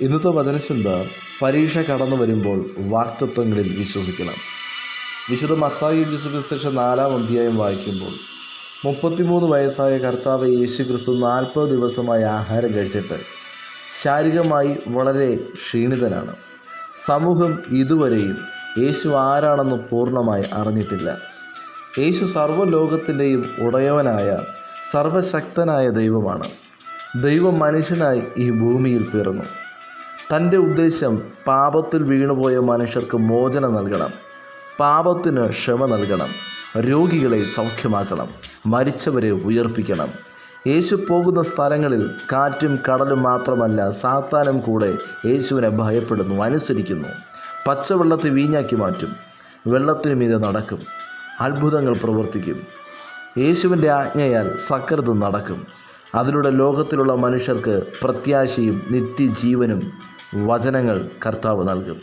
ഇന്നത്തെ വചനചിന്ത പരീക്ഷ കടന്നു വരുമ്പോൾ വാക്തത്വങ്ങളിൽ വിശ്വസിക്കണം. വിശുദ്ധ മത്തായി സുവിശേഷം നാലാം അധ്യായം വായിക്കുമ്പോൾ മുപ്പത്തിമൂന്ന് വയസ്സായ കർത്താവ് യേശു ക്രിസ്തു നാൽപ്പത് ദിവസമായി ആഹാരം കഴിച്ചിട്ട് ശാരീരികമായി വളരെ ക്ഷീണിതനാണ്. സമൂഹം ഇതുവരെയും യേശു ആരാണെന്ന് പൂർണമായി അറിഞ്ഞിട്ടില്ല. യേശു സർവലോകത്തിന്റെയും ഉടയവനായ സർവശക്തനായ ദൈവമാണ്. ദൈവം മനുഷ്യനായി ഈ ഭൂമിയിൽ പിറന്നു. തന്റെ ഉദ്ദേശം പാപത്തിൽ വീണുപോയ മനുഷ്യർക്ക് മോചനം നൽകണം. പാപത്തിന് ക്ഷമ നൽകണം. രോഗികളെ സൗഖ്യമാക്കണം. മരിച്ചവരെ ഉയർപ്പിക്കണം. യേശു പോകുന്ന സ്ഥലങ്ങളിൽ കാറ്റും കടലും മാത്രമല്ല സാത്താനും കൂടെ യേശുവിനെ ഭയപ്പെടുന്നു അനുസരിക്കുന്നു. പച്ചവെള്ളത്തെ വീഞ്ഞാക്കി മാറ്റും. വെള്ളത്തിന് മീതെ നടക്കും. അത്ഭുതങ്ങൾ പ്രവർത്തിക്കും. യേശുവിന്റെ ആജ്ഞയാൽ സകൃതം നടക്കും. അതിലൂടെ ലോകത്തിലുള്ള മനുഷ്യർക്ക് പ്രത്യാശയും നിത്യജീവനും വചനങ്ങൾ കർത്താവ് നൽകും.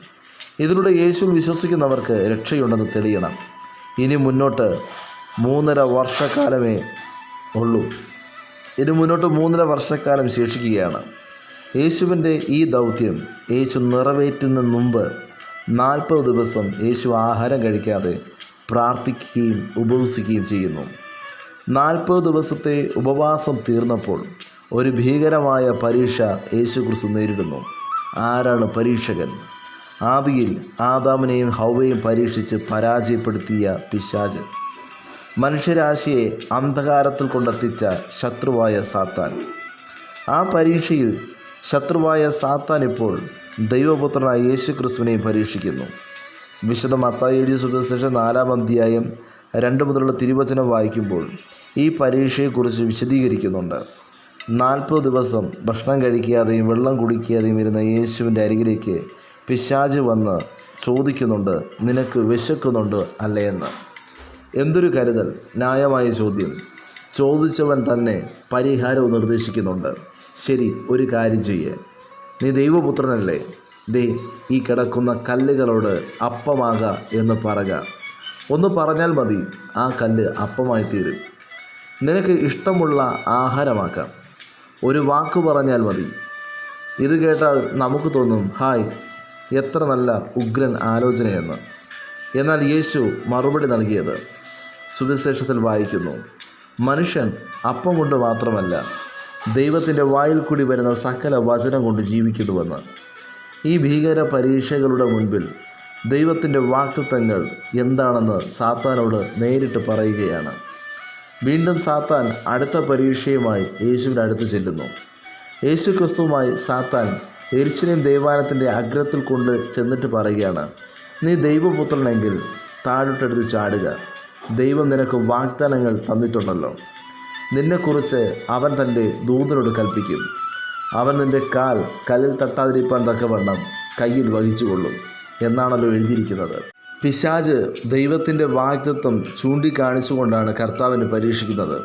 ഇതിലൂടെ യേശുവിൽ വിശ്വസിക്കുന്നവർക്ക് രക്ഷയുണ്ടെന്ന് തെളിയണം. ഇനി മുന്നോട്ട് മൂന്നര വർഷക്കാലമേ ഉള്ളൂ. ഇനി മുന്നോട്ട് മൂന്നര വർഷക്കാലം ശേഷിക്കുകയാണ്. യേശുവിന്റെ ഈ ദൗത്യം യേശു നിറവേറ്റുന്ന മുമ്പ് നാൽപ്പത് ദിവസം യേശു ആഹാരം കഴിക്കാതെ പ്രാർത്ഥിക്കുകയും ഉപവസിക്കുകയും ചെയ്യുന്നു. നാൽപ്പത് ദിവസത്തെ ഉപവാസം തീർന്നപ്പോൾ ഒരു ഭീകരമായ പരീക്ഷ യേശു കുറിച്ച് നേരിടുന്നു. ആരാണ് പരീക്ഷകൻ? ആവിയിൽ ആദാമിനെയും ഹൗവയും പരീക്ഷിച്ച് പരാജയപ്പെടുത്തിയ പിശാജ് മനുഷ്യരാശിയെ അന്ധകാരത്തിൽ കൊണ്ടെത്തിച്ച ശത്രുവായ സാത്താൻ. ആ പരീക്ഷയിൽ ശത്രുവായ സാത്താൻ ഇപ്പോൾ ദൈവപുത്രനായ യേശു ക്രിസ്തുവിനെയും പരീക്ഷിക്കുന്നു. വിശുദ്ധ മത്തായി എഴുതിയ സുവിശേഷം നാലാം അധ്യായം രണ്ട് മുതലുള്ള തിരുവചനം വായിക്കുമ്പോൾ ഈ പരീക്ഷയെക്കുറിച്ച് വിശദീകരിക്കുന്നുണ്ട്. നാൽപ്പത് ദിവസം ഭക്ഷണം കഴിക്കാതെയും വെള്ളം കുടിക്കാതെയും ഇരുന്ന യേശുവിന്റെ അരികിലേക്ക് പിശാജ് വന്ന് ചോദിക്കുന്നുണ്ട് നിനക്ക് വിശക്കുന്നുണ്ട് അല്ലേ എന്ന്? എന്തൊരു കരുതൽ ന്യായമായ ചോദ്യം. ചോദിച്ചവൻ തന്നെ പരിഹാരവും നിർദ്ദേശിക്കുന്നുണ്ട്. ശരി ഒരു കാര്യം ചെയ്യേ. നീ ദൈവപുത്രനല്ലേ? ദേ ഈ കിടക്കുന്ന കല്ലുകളോട് അപ്പമാക എന്ന് പറക. ഒന്ന് പറഞ്ഞാൽ മതി ആ കല്ല് അപ്പമായി തീരും നിനക്ക് ഇഷ്ടമുള്ള ആഹാരമാക്കാം. ഒരു വാക്ക് പറഞ്ഞാൽ മതി. ഇത് കേട്ടാൽ നമുക്ക് തോന്നും ഹായ് എത്ര നല്ല ഉഗ്രൻ ആലോചനയെന്ന്. എന്നാൽ യേശു മറുപടി നൽകിയത് സുവിശേഷത്തിൽ വായിക്കുന്നു മനുഷ്യൻ അപ്പം കൊണ്ട് മാത്രമല്ല ദൈവത്തിന്റെ വായിൽ കൂടി വരുന്ന സകല വചനം കൊണ്ട് ജീവിക്കുന്നുവെന്ന്. ഈ ഭീകര പരീക്ഷകളുടെ മുൻപിൽ ദൈവത്തിന്റെ വാക്തത്വങ്ങൾ എന്താണെന്ന് സാത്താനോട് നേരിട്ട് പറയുകയാണ്. വീണ്ടും സാത്താൻ അടുത്ത പരീക്ഷയുമായി യേശുവിന്റെ അടുത്ത് ചെല്ലുന്നു. യേശു ക്രിസ്തുവുമായി സാത്താൻ എരിശിലേം ദേവാലയത്തിന്റെ അഗ്രത്തിൽ കൊണ്ട് ചെന്നിട്ട് പറയുകയാണ് നീ ദൈവപുത്രനെങ്കിൽ താഴോട്ടെടുത്ത് ചാടുക. ദൈവം നിനക്ക് വാഗ്ദാനങ്ങൾ തന്നിട്ടുണ്ടല്ലോ. നിന്നെക്കുറിച്ച് അവൻ തന്റെ ദൂതനോട് കൽപ്പിക്കും. അവൻ നിന്റെ കാൽ കല്ലിൽ തട്ടാതിരിപ്പാൻ തക്കവണ്ണം കയ്യിൽ വഹിച്ചുകൊള്ളും എന്നാണല്ലോ എഴുതിയിരിക്കുന്നത്. പിശാജ് ദൈവത്തിന്റെ വാഗ്ദത്വം ചൂണ്ടിക്കാണിച്ചുകൊണ്ടാണ് കർത്താവിനെ പരീക്ഷിക്കുന്നത്.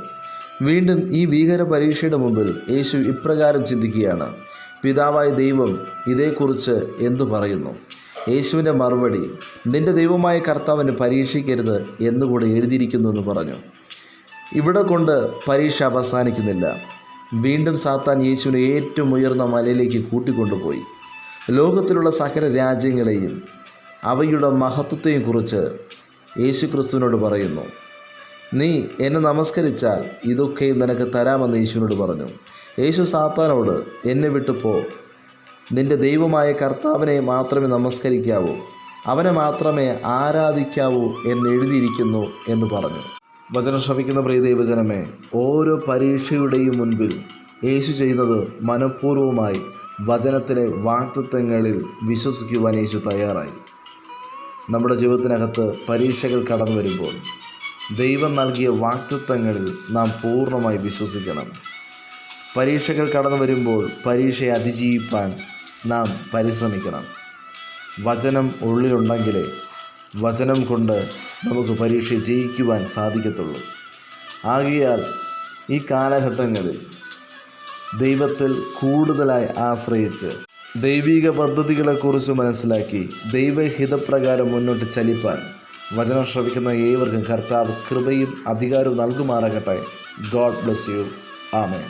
വീണ്ടും ഈ ഭീകര പരീക്ഷയുടെ മുമ്പിൽ യേശു ഇപ്രകാരം ചിന്തിക്കുകയാണ്. പിതാവായ ദൈവം ഇതേക്കുറിച്ച് എന്തു പറയുന്നു? യേശുവിന്റെ മറുപടി നിന്റെ ദൈവമായ കർത്താവിനെ പരീക്ഷിക്കരുത് എന്നുകൂടെ എഴുതിയിരിക്കുന്നു എന്ന് പറഞ്ഞു. ഇവിടെ കൊണ്ട് പരീക്ഷ അവസാനിക്കുന്നില്ല. വീണ്ടും സാത്താൻ യേശുവിനെ ഏറ്റവും ഉയർന്ന മലയിലേക്ക് കൂട്ടിക്കൊണ്ടുപോയി. ലോകത്തിലുള്ള സകല രാജ്യങ്ങളെയും അവയുടെ മഹത്വത്തെയും കുറിച്ച് യേശു ക്രിസ്തുവിനോട് പറയുന്നു. നീ എന്നെ നമസ്കരിച്ചാൽ ഇതൊക്കെയും നിനക്ക് തരാമെന്ന് യേശുവിനോട് പറഞ്ഞു. യേശു സാത്താനോട് എന്നെ വിട്ടുപോ നിന്റെ ദൈവമായ കർത്താവിനെ മാത്രമേ നമസ്കരിക്കാവൂ. അവനെ മാത്രമേ ആരാധിക്കാവൂ എന്ന് എഴുതിയിരിക്കുന്നു എന്ന് പറഞ്ഞു. വചനം ശ്രമിക്കുന്ന പ്രിയ ദൈവജനമേ ഓരോ പരീക്ഷയുടെയും മുൻപിൽ യേശു ചെയ്യുന്നത് മനഃപൂർവമായി വചനത്തിലെ വാക്തത്വങ്ങളിൽ വിശ്വസിക്കുവാൻ യേശു തയ്യാറായി. നമ്മുടെ ജീവിതത്തിനകത്ത് പരീക്ഷകൾ കടന്നു വരുമ്പോൾ ദൈവം നൽകിയ വാക്തത്വങ്ങളിൽ നാം പൂർണമായി വിശ്വസിക്കണം. പരീക്ഷകൾ കടന്നു വരുമ്പോൾ പരീക്ഷയെ അതിജീവിപ്പാൻ നാം പരിശ്രമിക്കണം. വചനം ഉള്ളിലുണ്ടെങ്കിലേ വചനം കൊണ്ട് നമുക്ക് പരീക്ഷ ജയിക്കുവാൻ സാധിക്കത്തുള്ളൂ. ആകയാൽ ഈ കാലഘട്ടങ്ങളിൽ ദൈവത്തിൽ കൂടുതലായി ആശ്രയിച്ച് ദൈവിക പദ്ധതികളെക്കുറിച്ച് മനസ്സിലാക്കി ദൈവഹിതപ്രകാരം മുന്നോട്ട് ചലിപ്പാൻ. വചനം ശ്രവിക്കുന്ന ഏവർക്കും കർത്താവ് കൃപയും അധികാരവും നൽകുമാറാകട്ടെ. God bless you. ആമേ